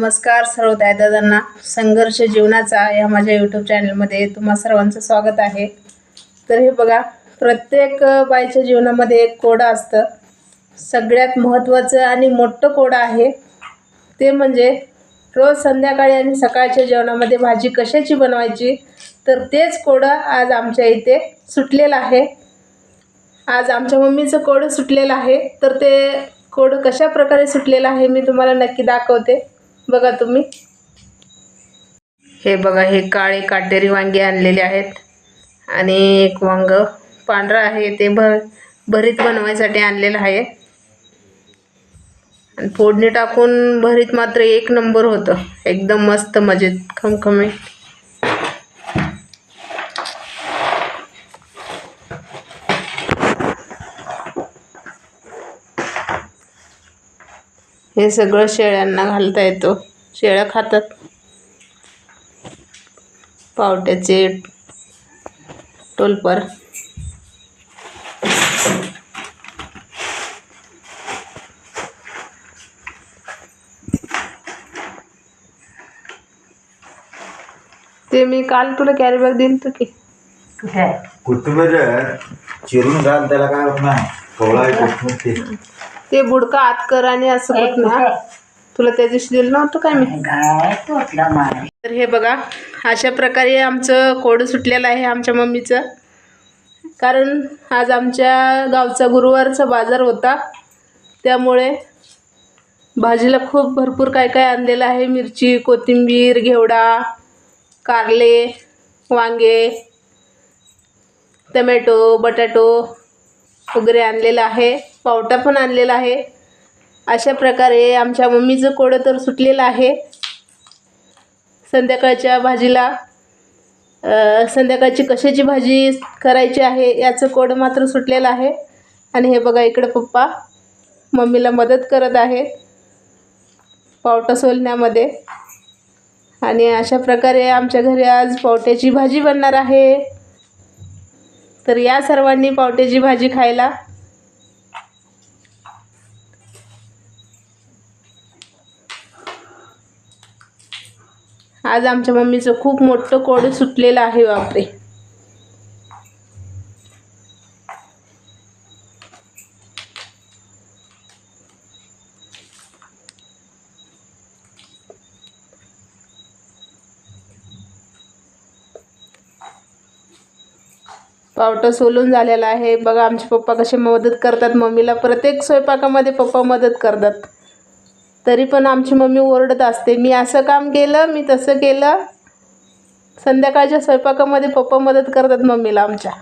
नमस्कार सर्व दादांना संघर्ष जीवनाचा या माझ्या यूट्यूब चॅनलमध्ये तुम्हा सर्वांचं स्वागत आहे. तर हे बघा प्रत्येक बाईच्या जीवनामध्ये एक कोडं असतं. सगळ्यात महत्त्वाचं आणि मोठं कोडं आहे ते म्हणजे रोज संध्याकाळी आणि सकाळच्या जेवणामध्ये भाजी कशाची बनवायची? तर तेच कोडं आज आमच्या इथे सुटलेलं आहे. आज आमच्या मम्मीचं कोडं सुटलेलं आहे. तर ते कोडं कशा प्रकारे सुटलेलं आहे मी तुम्हाला नक्की दाखवते. बघा तुम्ही. हे बघा हे काळे काटेरी वांगे आणलेले आहेत. आणि एक वांग पांढरा आहे ते भर भरीत बनवायसाठी आणलेलं आहे. आणि फोडणी टाकून भरीत मात्र एक नंबर होतं. एकदम मस्त मजेत खमखमीत. हे सगळं शेळ्यांना घालता येतो. शेळ्या खातात. पावट्याचे टोलपर. ते मी काल तुला कॅरी बॅग दिली होती की. कुठे? कोथिंबीर चिरून घाल त्याला काय होत नाही कोवळा आहे कोथिंबीर ते. ते बुडकं आत कर आणि असं हे होत ना तुला त्या दिवशी दिलं नव्हतं काय मी? तर हे बघा अशा प्रकारे आमचं कोड सुटलेलं आहे आमच्या मम्मीचं. कारण आज आमच्या गावचा गुरुवारचा बाजार होता. त्यामुळे भाजीला खूप भरपूर काय काय आणलेलं आहे. मिरची कोथिंबीर घेवडा कारले वांगे टमॅटो बटाटो वगैरे आणलेलं आहे. पावटा पण आणलेला आहे. अशा प्रकारे आमच्या मम्मीचं कोडं तर सुटलेलं आहे. संध्याकाळच्या भाजीला संध्याकाळची कशाची भाजी करायची आहे याचं कोड मात्र सुटलेलं आहे. आणि हे बघा इकडं पप्पा मम्मीला मदत करत आहे पावटा सोलण्यामध्ये. आणि अशा प्रकारे आमच्या घरी आज पावट्याची भाजी बनणार आहे. तर या सर्वांनी पावट्याची भाजी खायला आज आमच्या मम्मीचं खूप मोठं कोड सुटलेलं आहे बापरे. पावटं सोलून झालेलं आहे. बघा आमचे पप्पा कसे मदत करतात मम्मीला. प्रत्येक स्वयंपाकामध्ये पप्पा मदत करतात. तरी पण आमची मम्मी ओरडत असते मी असं काम केलं मी तसं केलं. संध्याकाळच्या स्वयंपाकामध्ये पप्पा मदत करतात मम्मीला आमच्या.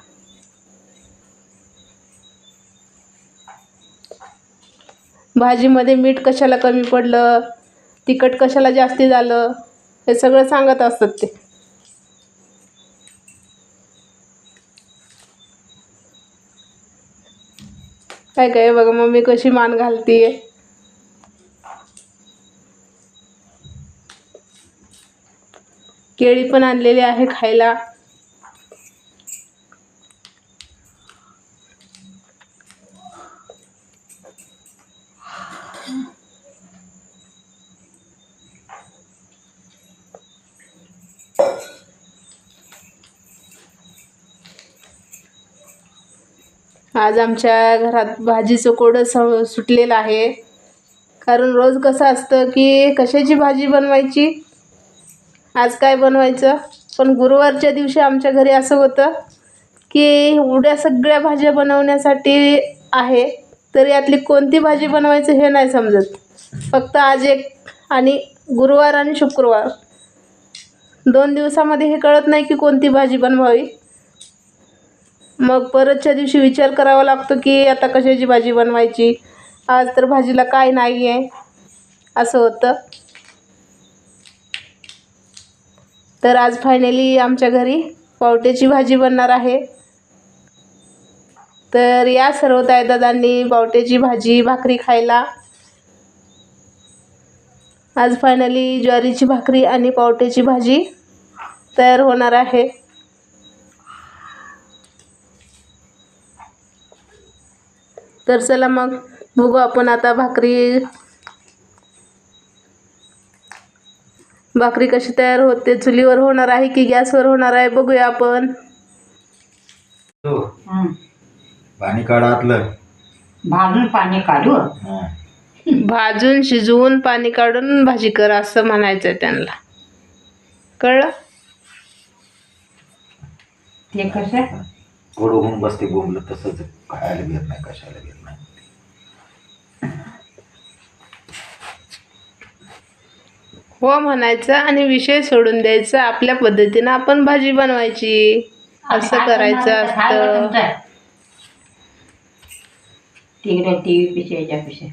भाजीमध्ये मीठ कशाला कमी पडलं तिखट कशाला जास्ती झालं हे सगळं सांगत असतात ते. काय काय बघा मम्मी कशी मान घालतीये. केळी पण आणलेली आहे खायला. आज आमच्या घरात भाजीचं कोडं स सुटलेलं आहे. कारण रोज कसं असतं की कशाची भाजी बनवायची? आज काय बनवायचं? पण गुरुवारच्या दिवशी आमच्या घरी असं होतं की उड्या सगळ्या भाज्या बनवण्यासाठी आहे. तर यातली कोणती भाजी बनवायचं हे नाही समजत. फक्त आज एक आणि गुरुवार आणि शुक्रवार. दोन दिवसामध्ये हे कळत नाही की कोणती भाजी बनवावी. मग परतच्या दिवशी विचार करावा लागतो की आता कशाची भाजी बनवायची? आज तर भाजीला काय नाही आहे असं होतं. तर आज फायनली आमच्या घरी पावट्याची भाजी बनणार आहे. तर या सर्व तायदादांनी पावट्याची भाजी भाकरी खायला. आज फायनली ज्वारीची भाकरी आणि पावट्याची भाजी तयार होणार आहे. तर चला मग बघू आपण आता भाकरी भाकरी कशी तयार होते चुलीवर होणार आहे की गॅसवर होणार आहे बघूया आपण. हं. पाणी काढा आतलं. भाजून पाणी काढू. हा. भाजून शिजवून पाणी काढून भाजी कर असं म्हणायचं त्यांना. कळलं? ते कसं? गोड होऊन बसते बोंबलं तसंच खायला घेत नाही कशाला घेत नाही. हो म्हणायचं आणि विषय सोडून द्यायचा. आपल्या पद्धतीनं आपण भाजी बनवायची. असं करायचं असतं. तिकडे टी व्ही पिशे याच्या पिशे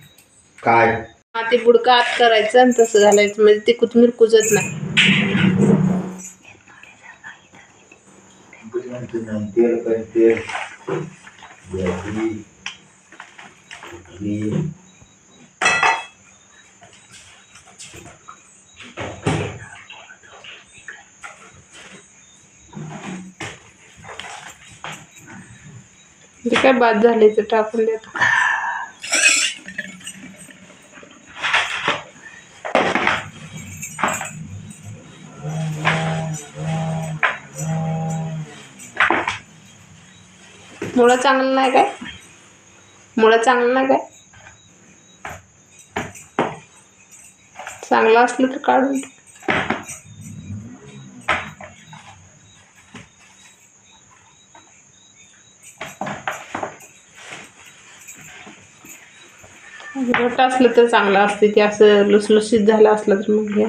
काय? हा, ते बुडका आत करायचं आणि तसं घालायचं. म्हणजे ते कोथिंबीर कुजत नाही. तेल पण तेल भाजी, काय बाद झाले ते टाकून देतो. मुळं चांगलं नाही काय? मुळं चांगलं नाही काय? चांगलं असलं तर काढून घट्ट असलं तर चांगलं असते ते असं लुसलुसीत झालं असलं तर मग घ्या.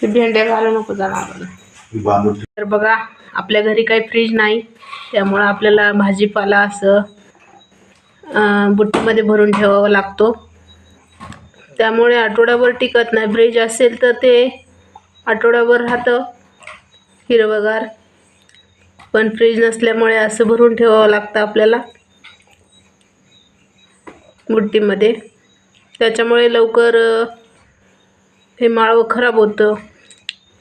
ते भेंड्या घालू नको जाणार. तर बघा आपल्या घरी काही फ्रीज नाही. त्यामुळं आपल्याला भाजीपाला असं बुट्टीमध्ये भरून ठेवावा लागतो. त्यामुळे आठवड्याभर टिकत नाही. फ्रीज असेल तर ते आठवड्याभर राहतं. हिरवगार. पण फ्रीज नसल्यामुळे असं भरून ठेवावं लागतं आपल्याला. बुट्टीमध्ये. त्याच्यामुळे लवकर हे माळवं खराब होतं.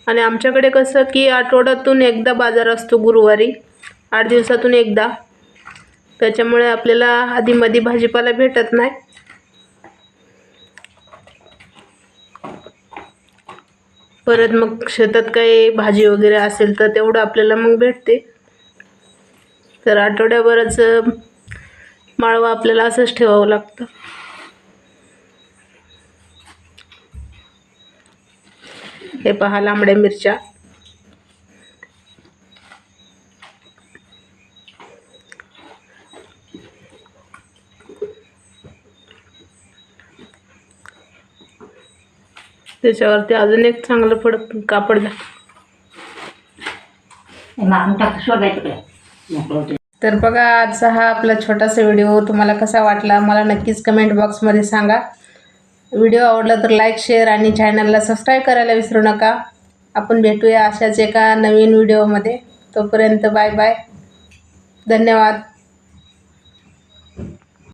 आणि आमच्याकडे कसं की आठवड्यातून एकदा बाजार असतो गुरुवारी. आठ दिवसातून एकदा. त्याच्यामुळे आपल्याला आधीमध्ये भाजीपाला भेटत नाही. परत मग शेतात काही भाजी वगैरे असेल तर तेवढं आपल्याला मग भेटते. तर आठवड्याभरच माळवा आपल्याला असंच ठेवावं लागतं. हे पहा लांबड्या मिरच्या. त्याच्यावरती अजून एक चांगलं फड कापड द्या तर बघा आजचा हा आपला छोटासा व्हिडिओ तुम्हाला कसा वाटला मला नक्कीच कमेंट बॉक्समध्ये सांगा. व्हिडिओ आवडला तर लाईक शेअर आणि चॅनलला सबस्क्राईब करायला विसरू नका. आपण भेटूया अशाच एका नवीन व्हिडिओमध्ये. तोपर्यंत बाय बाय धन्यवाद.